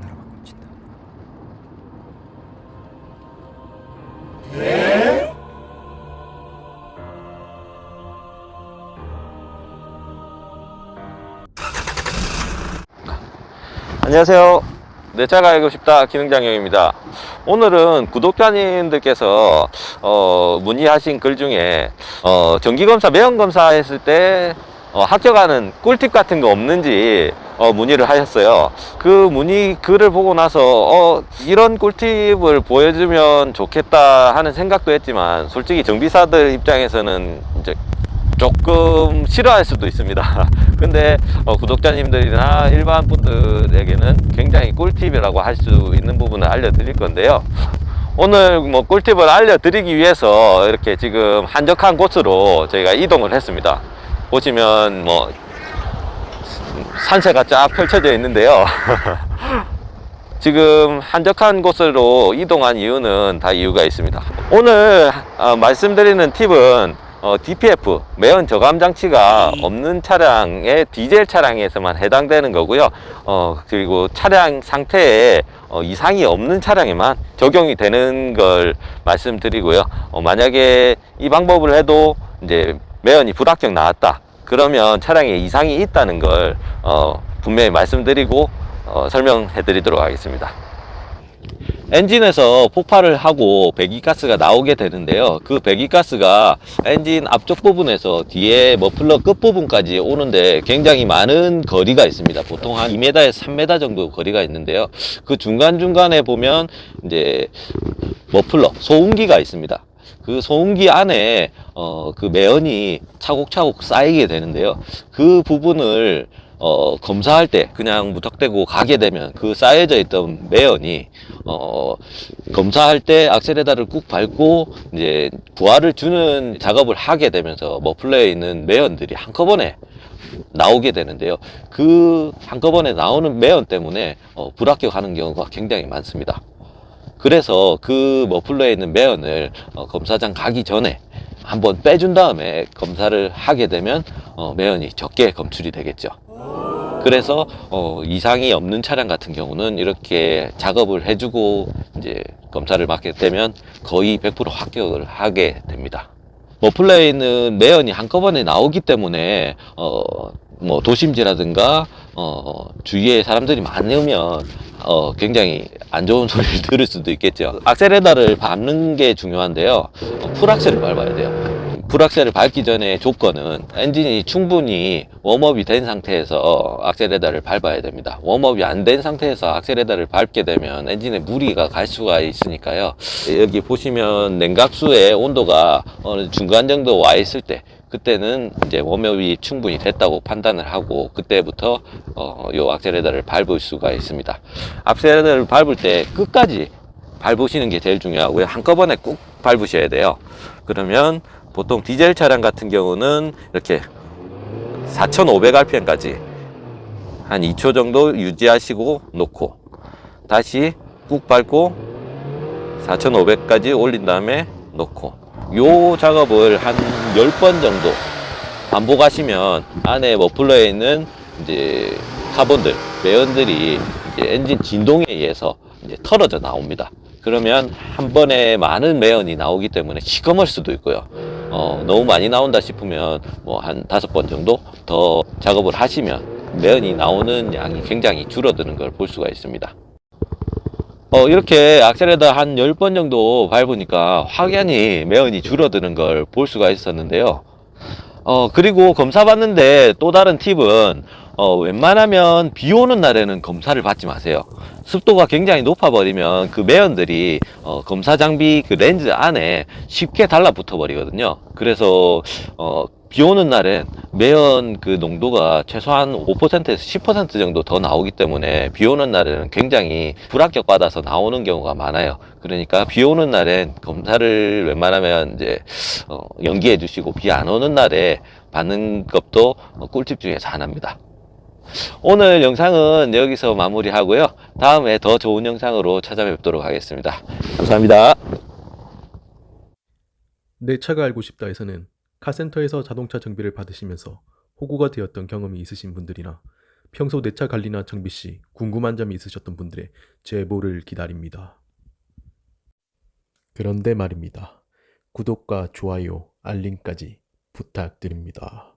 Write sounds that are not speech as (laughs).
날아와 꽂힌다. 안녕하세요. 내 차가 알고 싶다 기능장형입니다. 오늘은 구독자님들께서 어, 문의하신 글 중에 어, 정기검사, 매연검사 했을 때 어, 합격하는 꿀팁 같은 거 없는지 어, 문의를 하셨어요. 그 문의 글을 보고 나서 어, 이런 꿀팁을 보여주면 좋겠다 하는 생각도 했지만 솔직히 정비사들 입장에서는 이제 조금 싫어할 수도 있습니다. (laughs) 근데 어, 구독자님들이나 일반 분들에게는 굉장히 꿀팁이라고 할 수 있는 부분을 알려드릴 건데요. 오늘 뭐 꿀팁을 알려드리기 위해서 이렇게 지금 한적한 곳으로 저희가 이동을 했습니다. 보시면 뭐 산세가 쫙 펼쳐져 있는데요. (laughs) 지금 한적한 곳으로 이동한 이유는 다 이유가 있습니다. 오늘 어, 말씀드리는 팁은 어, DPF 매연 저감 장치가 없는 차량의 디젤 차량에서만 해당되는 거고요. 어, 그리고 차량 상태에 어, 이상이 없는 차량에만 적용이 되는 걸 말씀드리고요. 어, 만약에 이 방법을 해도 이제 매연이 불합격 나왔다. 그러면 차량에 이상이 있다는 걸 어, 분명히 말씀드리고 어, 설명해 드리도록 하겠습니다. 엔진에서 폭발을 하고 배기가스가 나오게 되는데요. 그 배기가스가 엔진 앞쪽 부분에서 뒤에 머플러 끝부분까지 오는데 굉장히 많은 거리가 있습니다. 보통 한 2m에서 3m 정도 거리가 있는데요. 그 중간중간에 보면 이제 머플러, 소음기가 있습니다. 그 소음기 안에 어, 그 매연이 차곡차곡 쌓이게 되는데요. 그 부분을 어, 검사할 때 그냥 무턱대고 가게 되면 그 쌓여져 있던 매연이 어, 검사할 때 악셀레다를 꾹 밟고 이제 부하를 주는 작업을 하게 되면서 머플러에 있는 매연들이 한꺼번에 나오게 되는데요. 그 한꺼번에 나오는 매연 때문에 어, 불합격하는 경우가 굉장히 많습니다. 그래서 그 머플러에 있는 매연을 어, 검사장 가기 전에 한번 빼준 다음에 검사를 하게 되면 어, 매연이 적게 검출이 되겠죠. 그래서 어, 이상이 없는 차량 같은 경우는 이렇게 작업을 해주고 이제 검사를 받게 되면 거의 100% 합격을 하게 됩니다. 머플러에 있는 매연이 한꺼번에 나오기 때문에 어, 뭐 도심지라든가 어, 주위에 사람들이 많으면 어, 굉장히 안 좋은 (laughs) 소리를 들을 수도 있겠죠. 악셀레다를 밟는 게 중요한데요. 어, 풀악셀을 밟아야 돼요. 풀악셀을 밟기 전에 조건은 엔진이 충분히 웜업이 된 상태에서 악셀레다를 밟아야 됩니다. 웜업이 안 된 상태에서 악셀레다를 밟게 되면 엔진에 무리가 갈 수가 있으니까요. 여기 보시면 냉각수의 온도가 어느 중간 정도 와 있을 때 그때는 이제 웜업이 충분히 됐다고 판단을 하고 그때부터 어, 요 악셀레다를 밟을 수가 있습니다. 악셀레다를 밟을 때 끝까지 밟으시는 게 제일 중요하고요. 한꺼번에 꾹 밟으셔야 돼요. 그러면 보통 디젤 차량 같은 경우는 이렇게 4,500rpm까지 한 2초 정도 유지하시고 놓고 다시 꾹 밟고 4,500까지 올린 다음에 놓고 요 작업을 한 10번 정도 반복하시면 안에 머플러에 있는 이제 카본들, 매연들이 이제 엔진 진동에 의해서 이제 털어져 나옵니다. 그러면 한 번에 많은 매연이 나오기 때문에 시커멀 수도 있고요. 어, 너무 많이 나온다 싶으면 뭐 한 다섯 번 정도 더 작업을 하시면 매연이 나오는 양이 굉장히 줄어드는 걸 볼 수가 있습니다. 어, 이렇게 악셀레다 한 10번 정도 밟으니까 확연히 매연이 줄어드는 걸 볼 수가 있었는데요. 어, 그리고 검사 받는데 또 다른 팁은 어, 웬만하면 비 오는 날에는 검사를 받지 마세요. 습도가 굉장히 높아버리면 그 매연들이 어, 검사 장비 그 렌즈 안에 쉽게 달라붙어 버리거든요. 그래서 어, 비 오는 날엔 매연 그 농도가 최소한 5%에서 10% 정도 더 나오기 때문에 비 오는 날에는 굉장히 불합격 받아서 나오는 경우가 많아요. 그러니까 비 오는 날엔 검사를 웬만하면 이제 어, 연기해 주시고 비 안 오는 날에 받는 것도 어, 꿀팁 중에서 하나입니다. 오늘 영상은 여기서 마무리하고요. 다음에 더 좋은 영상으로 찾아뵙도록 하겠습니다. 감사합니다. 내 차가 알고 싶다에서는 카센터에서 자동차 정비를 받으시면서 호구가 되었던 경험이 있으신 분들이나 평소 내 차 관리나 정비 시 궁금한 점이 있으셨던 분들의 제보를 기다립니다. 그런데 말입니다. 구독과 좋아요, 알림까지 부탁드립니다.